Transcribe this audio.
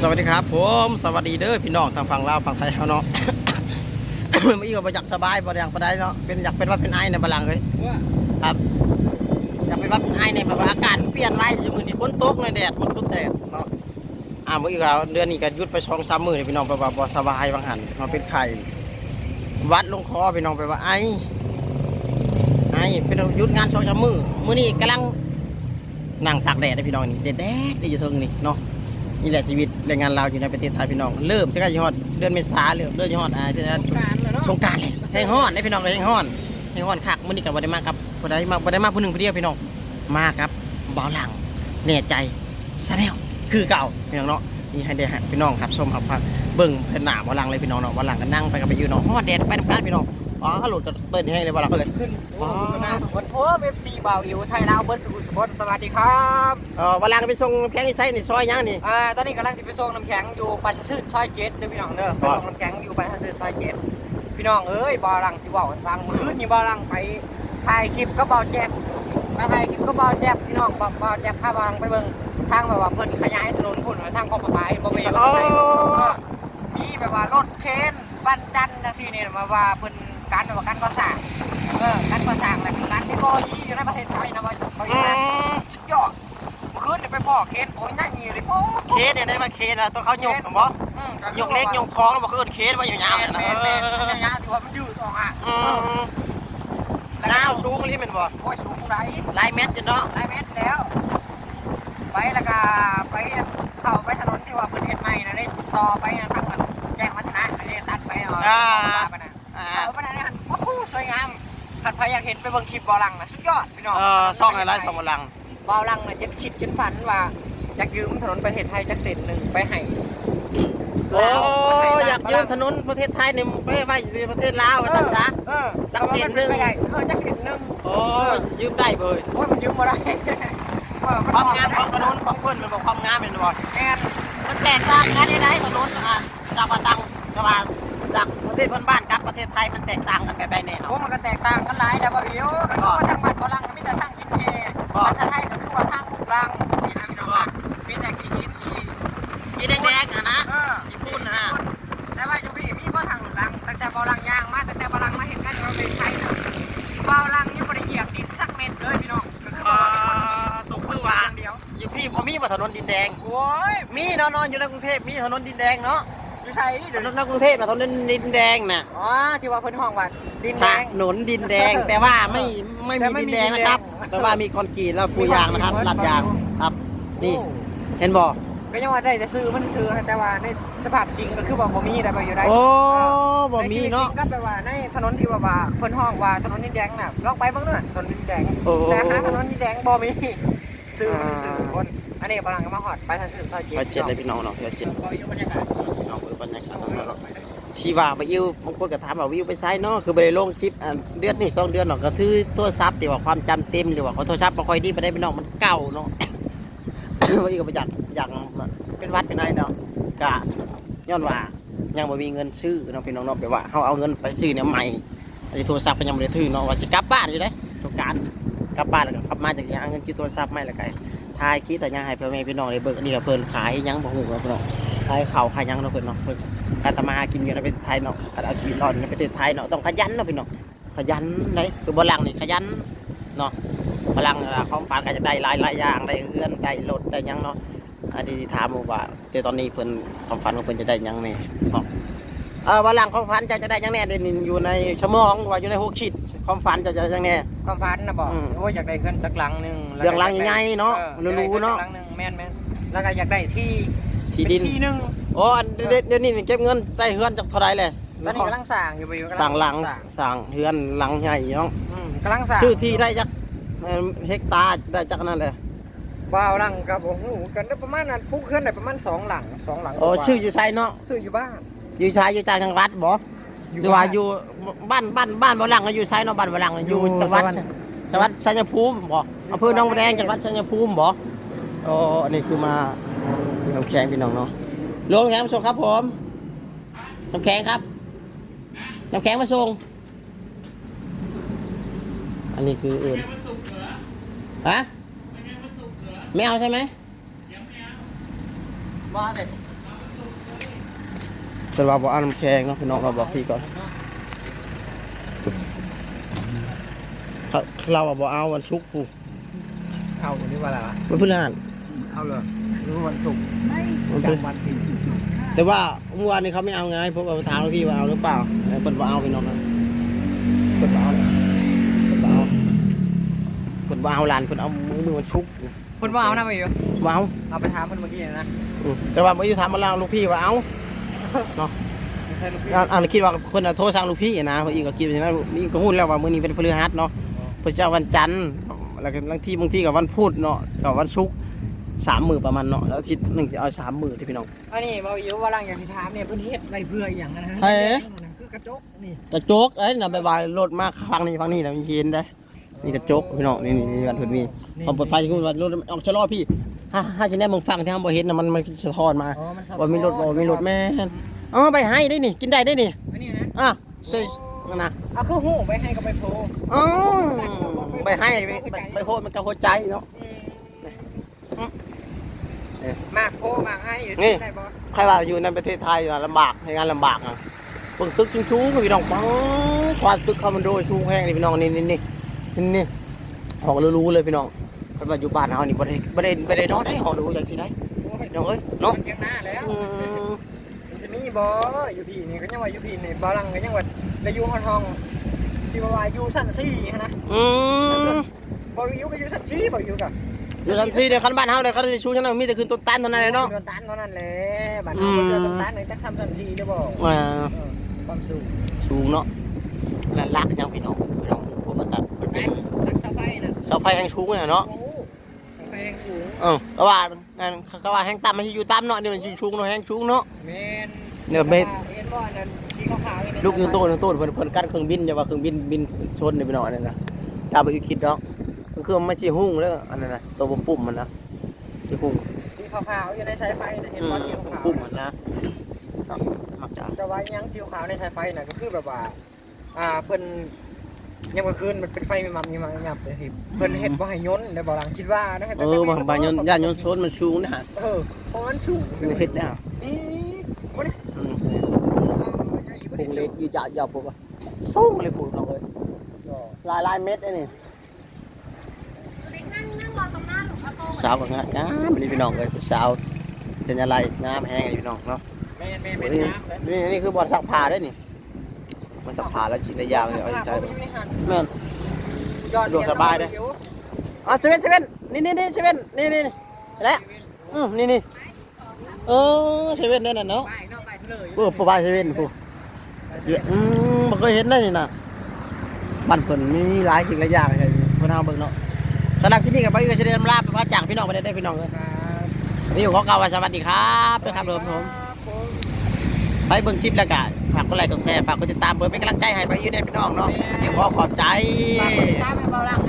สวัสดีครับผมสวัสดีเด้อพี่น้องทางฝั่งลาวฝั่งไทยเขาเนาะมาอยู่กับอยากสบายบ่อยากบ่ได้เนาะเป็นอยากเป็นว่าเป็นไอในบาลังเลยครับอยากเป็นว่าเป็นไอในแบบว่าอากาศเปลี่ยนไว้ชั่วมือนี้ฝนตกเลยแดดฝนตกแดดเนาะอ่ามื่อกี้ก็เดือนนี้ก็ยุดไปสองสามมือพี่น้องไปว่าบ่สบายบางหันเนาะเป็นไข้วัดลงคอพี่น้องไปว่าไอไอเป็นยุดงานสองสามมือมื้อนี้กำลังนั่งตากแดดนะพี่น้องนี่แดดแดดได้อยู่เทิงนี่เนาะ นี่แหละชีวิตแรงงานเราวอยู่ในประเทศไทยพี่น้อง เริ่มจะใกล้จะฮอดเดือนเมษาเริ่มเดือนจะฮอดอ่าจะการแล้วเนาะสงกรารเลยแห้งฮ้อนได้พี่น้องก็แห้งฮ้อนแห้งฮ้อนคักมื้อนี้ก็บ่ได้มาครับบ่ได้มาบ่ได้มาผู้หนึงผู้เดียวพี่น้องมาครับบ่าวหลังแน่ใจซะแล้วคือเก่าพี่น้องเนาะนี่ให้ได้ฮะพี่น้องครับชมเอาฟังเบิ่งเพิ่นหน้าบ่าวหลังเลยพี่น้องเนาะบ่าวหลังก็นั่งไปกับไปอยู่เนาะฮอดแดดไปนำกันพี่น้อง อ๋อรถก็เต้นให้เลยบ่าวหลังเอ้ยขึ้นโอ้ขนาดคนโอ้เอฟซีบ่าวอิวไทยลาวเบิร์ดสุขุมสุขสวัสดีครับเออบ่าวหลังก็ไปส่งแพงอยู่ใช้นี่ซอยยังนี่อ่าตอนนี้กำลังสิไปส่งน้ำแข็งอยู่ปาชซื่นซอยเจ็ดเด้อพี่น้องเด้อไปส่งน้ำแข็งอยู่ปาชซื่นซอยเจ็ดพี่น้องเอ้ยบ่าวรังสิบอกให้ฟังมื้อนี้บ่าวรังไปถ่ายคลิปก็บ่าวแจ๊บไปถ่ายคลิปก็บ่าวแจ๊บพี่น้องบ่าวบ่าวแจ๊บพาบ่าวรังไปเบิ่งทางแบบว่าเพิ่นขยายถนนพุ่นทางคลองประปาบ่แม่นโอ้มีแบบว่ารถเคนบ้านจันทร์นะสิเนี่ยมาว่าเพิ่น การแบบการก่อสร้างเออการก่อสร้างแบบการเทคโนโลยีอยู่ในประเทศไทยนะว่าเขาอย่นะสุดยอดเมื่อคืนเนี่ยไปพ่อเคนโอ้ยนั่งอยู่เลยโอ้เคสเนี่ยได้มาเคสอะตัวเขายกผมบอืมยกเล็กยกคล้องแล้วบอกเขาเอิ้นเคสว่าอยู่ยาวเนี่ยนะเออยาวถือว่ามันยืดออกอะน้าวสูงรีบเป็นบ่โอ้ยสูงไรลายเม็ดอยู่เนาะหลายเมตรแล้ว ไปแล้วก็ไปเข้าไปถนนที่ว่าเพิ่นเฮ็ดใหม่นะได้ต่อไปทางแจ้งวัฒนะอันนี้ตัดไปเอาไปนะ อ่าเอาไปไหนเนี่ยโอ้โหสวยงามขัดพายอยากเห็นไปเบิ่งคลิปบอลังนะสุดยอดพี่น้องเออซ่องอะไรซ่องกำลังบอลังนะจะคิดจนฝันว่าอยากยืมถนนประเทศไทยจักเส้นหนึ่งไปให้โอ้ลวอยากยืมถนนประเทศไทยเนี่ยไปไว้อยู่ประเทศลาวว่าซั่นซะเออจักเส้นหนึ่งไม่ได้เออจักเส้นหนึ่งโอ้ยืมได้เบยโอ้ยมันยืมมาได้เออความงามของถนนของเพิ่นมันบอกความงามเป็นบ่แอนมันแตกต่างกันได้ถนนอะจากว่าตังแต่ว่าจากประเทศเพื่อนบ้านกับประเทศไทยมันแตกต่างกันแบบใดแน่เนโอ้อนมันก็แตกต่างกันหลายแต่ว่าเดียวก็คือว่าทางบ้านบอลังก็มีแต่ทางกินเทบ่ ภาษาไทยก็คือว่าทางลูกรังนี่นะพี่น้องว่ามีแต่ขี้หินขี้มีแดงๆอะนะ เออมีพุ่นอะแต่ว่าอยู่พี่มีเพราะทางหลุดลังตั้งแต่เบาลังยางมาตั้งแต่เบาลังมาเห็นกันเราเป็นไทยนะเบาลังยังไม่ได้เหยียบดินสักเม็ดเลยพี่น้องก็คืออ่าว่ามีคนตกคือว่าเดียว อยู่พี่บ่มีบ่ถนนดินแดง โอ้ยมีเนาะนอนอยู่ในกรุงเทพมีถนนดินแดงเนาะ อยู่ใช่ถเดี๋ยวนนในกรุงเทพน่ะถนนดินแดงน่ะอ๋อที่ว่าเพิ่นห้องว่าดินแดถงนนดินแดงแต่ว่าไม่ไม่แต่มีไม่ดินมีแดงนะครับดินแดงแต่ว่ามีคอนกรีตแล้วปูยางนะครับมีคอนกรีตลาดยางครับ นี่โอ้เห็นบ่ก็ยังว่าได้แต่ซื้อมันซื้อแต่ว่าในสภาพจริงก็คือบอกบ่มีได้บ่อยู่ได้โอ้เออบ่มีเนาะในชีวิตจริงก็แปลว่าในถนนที่ว่าว่าเพิ่นห้องว่าถนนดินแดงน่ะลองไปเบิ่งเด้อถนนดินแดงโอ้ แต่หาถนนดินแดงบ่มีซื้อมันซื้อคนอันนี้กำลังมาฮอดไปทางซื้อซอยเจ็ดไปเจ็ดเลยพี่น้องเนาะไปเจ็ด ก็อยู่บรรยากาศ พี่น้องเออบรรยากาศตรเนาชีว่าไปอิวบางคนก็ถามว่าวิวไปใช้เนาะคือไปได้ลงคลิปเดือนนี่สองเดือนเนาะก็คือโทรศัพท์ที่ว่าความจำเต็มหรือว่าเขาโทรศัพท์บ่ค่อยดีไปได้พี่น้องมันเก่าเนาะว่าอีกก็ไปอยากอยากเป็นวัดเป็นไรเนาะก็ย้อนว่ายังบ่มีเงินซื้อเนาะพี่น้องเนาะแบบว่าเฮาเอาเงินไปซื้อเนี่ยใหม่อันนี้โทรศัพท์ก็ยังบ่ได้ถือเนาะว่าจะกลับบ้านอยู่เด้ทุกการกลับบ้านแล้วก็กลับมาจากที่หาเงินซื้อโทรศัพท์ใหม่ล้วก็ถ่ายคลิปแต่ยังให้พ่อแม่พี่น้องได้เบิ่อนนี้ก็เพิ่นขายยังบ่ฮู้ว่าพี่น้อง ขายข้าวขายหยังเนาะเพิ่นเนาะเพิ่นการทำมาหากินอยู่ในประเทศไทยเนาะการเอาชีวิตรอดอยู่ในประเทศไทยเนาะต้องขยันเนาะพี่น้องขยันเด้คือบ่หลังนี่ขยันเนาะพลังอ่าความฝันก็จะได้หลายหลายอย่างได้เฮือนได้รถได้หยังเนาะอันนี้ที่ถามว่าแต่ตอนนี้เพิ่นความฝันของเพิ่นจะได้หยังแน่ครับเออวันหลังความฝันจะจะได้หยังแน่เดี๋ยวนี้อยู่ในชั่วโมงว่าอยู่ในหัวคิดความฝันจะจะได้หยังแน่ความฝันนะบอกอืมโอ้ยอยากได้เงินจักหลังหนึงแล้วเรื่องหลังใหญ่ๆเนาะออรู้ๆเนาะอยกได้งิจักหลังหนึงแม่นแม่นแล้วก็อยากได้ที่ ที่ดิน เป็นที่หนึงโอ้อันเดี๋ยวเดี๋ยวนี้เก็บเงินได้เฮือนจากเท่าไรเลยตอนนี้กำลังสร้างอยู่ไปอยู่กำลัสั่งหลังสร้าสั่งเฮือนหลังใหญ่เนาะอืมกำลังสร้างชื่อที่ได้จักเอ่อเฮกตาร์ได้จักนั่นเลยบ้าวหลังกับผมหูกันได้ประมาณนั้นปุ๊กเคลื่อนได้ประมาณสองหลังสองหลังโอ้กว่าชื่ออยู่ไสเนาะชื่ออยู่บ้านอยู่ชายอยู่ต่างจังหวัดบ่หรือว่าอยู่บ้านบ้านบ้านบ่หลังก็อยู่ไสเนาะบ้านบ่หลังอยู่จังหวัดจังหวัดชัยภูมิบ่อำเภอหนองบัวแดงจังหวัดชัยภูมิบ่โอ้อันนี้คือมาน้ำแข็งพี่น้องเนาะลงน้ำแข็งมาส่งครับผมน้ำแข็งครับน้ำแข็งมาส่งอันนี้คืออื่นฮะไม่เอาใช่ไหมมาเด็ดแต่ว่าบ่เอาน้ำแข็งเนาะพี่น้องเราบอกพี่ก่อนเขาเราอะบ่เอาวันศุกร์ผู้เอาคนนี้ว่าอะไรวะวันพฤหัสเอาเลย รู้วันศุกร์วันพจัฤงวันที่แต่ว่าเมื่อวานนี้เขาไม่เอาไงเพราะว่าถามว่าพี่ว่าเอาหรือเปล่าเออเพิ่นบ่เอาพี่น้องนะเพิ่นบ่เอาเลยเพิ่นบ่เอาเพิ่นบ่เอาหลานเพิ่นเอามือมือวันศุกร์คนว่าเอานะไปอยู่บ่เอาเอาไปถามคนเมื่อกี้นะอืมแต่ว่าบ่อยู่ถามมาลาวลูกพี่ว่าเอาไม่ใช่ลูกพี่อ่าอ่าคิดว่าเพิ่นน่ะโทรสั่งลูกพี่นะเพิ่นอีกก็คิดว่าอย่างนั้นนี่ก็ฮู้แล้วว่ามื้อนี้เป็นพฤหัสเนาะเพิ่นจะเอาวันจันทร์แล้วก็บางทีบางทีก็วันพุธเนาะก็วันศุกร์ สามมื้อประมาณเนาะแล้วอาทิตย์หนึงจะเอาสามมื้อที่พี่น้อง อันนี้มาอยู่ว่าหลังอย่างที่ถามเนี่ยเพิ่นเฮ็ดไรเพื่ออย่างนั้นนะใช่คือกระจกนี่กระจกเอ้ยน่ะบายๆรถมาฟังนี่ฟังนี่น่ะมีเห็นได้นี่กระจกพี่น้องนี่นี่นี่วันเพิ่นมีความปลอดภัยคือว่ารถออกชะลอพี่ถ้าถ้าสิแน่มึงฟังที่เฮาบ่เห็นน่ะมันมันสะท้อนมาอ๋อมันสะท้อนว่ามีรถบ่มีรถแม่นเอาไปให้ได้นี่กินได้ได้นี่อันนี้นะอะใช่นั่นน่ะเอาคือหูไปให้กับไปโพอ๋อไปให้ไปไปไปโหดมันกับหัวใจเนาะ มากโพมากให้อยู่นี่ ได้บ่ใครว่าอยู่ในประเทศไทยอะลำบากให้งานลำบากอะเบิ่งตึกชูๆพี่น้องปังความตึกคอมมานโดชูแห้งนี่พี่น้องนี่นี่นี่นี่นี่ห้องรู้ๆเลยพี่น้องคันว่าอยู่บ้านเฮานี่บ่ได้บ่ได้บ่ได้นอนให้ห้องรู้อย่างที่ไหนโอ้ยพี่น้องเอ้ยเนาะเก็บหน้าแล้วอืมมันจะมีบ่อยู่พี่นี่ก็ยังว่าอยู่พี่นี่บ่หลังก็ยังว่าได้อยู่ห้องห้องที่ว่าว่าอยู่ชั้น4หั้นนะอืมบ่อยู่ก็อยู่ชั้น4บ่อยู่กับ อยู่ทันทีเดี๋ยวคันบ้านเฮาเดี๋ยวเขาจะชูชั้นนมีแต่คืนต้นตันเท่านั้นเลยเนาะเดือนตันเท่านั้นแหละบ้านเฮาบ่เดือนตันไหนจักซ้ำชั้น4ได้บ่อ่า เออความสูงสูงเนาะแล้วลักยังพี่น้องพี่น้องผมว่าตัดมันเป็นรักษาไฟน่ะเสาไฟแห่งสูงเนี่ยเนาะ โอ้เสาไฟแรงสูงเออก็ว่านั่นเขาว่าแห้งต่ำมันสิอยู่ต่ำเนาะนี่มันอยู่ชูงเนาะแห้งชูงเนาะ แม่นเนี่ยเม็ด เห็นบ่อันนั้นสีขาวๆนี่นะลูกอยู่โต้นโต้นเพิ่นเพิ่นกั้นเครื่องบินอย่าว่าเครื่องบินบินชนนี่ไปหน่อยนั่นนะตาไปคิดเนาะ มันคือมันไม่ใช่หุ้งแล้วอันนั้นนะตัวปุ่มๆมันนะที่หุ้งสีขาวๆอยู่ในสายไฟน่ะเห็นอืมบ่สีขาวๆปุ่มมันนะเนาะมักจะแต่ว่ายังสีขาวในสายไฟน่ะก็คือแบบว่า อ่าเพิ่นยังกลางคืนมันเป็นไฟมีมัมมีมัมมีมัมเลยสิเพิ่นเฮ็ดบ่ให้ยนต์ได้บ่หลังคิดว่านะเออมาบานยนย่านยนชนมันสูงนะฮะเออเพราะมันสูงมันเฮ็ดได้ฮะนี่บ่ได้อืมพุ่พุ่งเล็กอยู่ยาวๆปุ๊บอะสูงเลยพุ่งเราเลยหลายหลายเม็ดไอ้นี่ เล็กนั่งนั่งรอตรงหน้าหลวงพ่อโต สาวก็งามงามเลยพี่น้องเลยสาวเป็นอะไรงามแห้งเลยพี่น้องเนาะแม่นแม่นเป็นนี่น้ำเลยนี่นี่คือบอลสักผ้าด้วยนี่มันสักผ้าแล้วฉีดได้ยาวเลยเอาใจใช่ไปบ่มีหันแม่นยอดดวงสบายเด้ออ๋อเซเว่นเซเว่นนี่นี่นี่เซเว่นนี่นี่นี่แล้วอืมนี่นี่เออเซเว่นนั่นน่ะเนาะไปเนาะไปเถอะเลยเออปะบายเซเว่นผู้เจ้าอืมบ่เคยเห็นได้นี่นะบ้านเพิ่นมีหลายสิ่งหลายอย่างให้เพิ่นเอาเบิ่งเนาะ สำหรับที่นี่ก็ไปก็สิได้ลาไปพาจากพี่น้องไปได้ได้พี่น้องเอ้ยครับวันนี้ขอกล่าวว่าสวัสดีครับนะครับผมผมผมไปเบิ่งคลิปแล้วก็ฝากกดไลค์กดแชร์ฝากกดติดตามเพื่อเป็นกำลังใจให้ไปอยู่ในพี่น้องเนาะเดี๋ยวขอขอบใจฝากกดติดตามให้เบาหลัง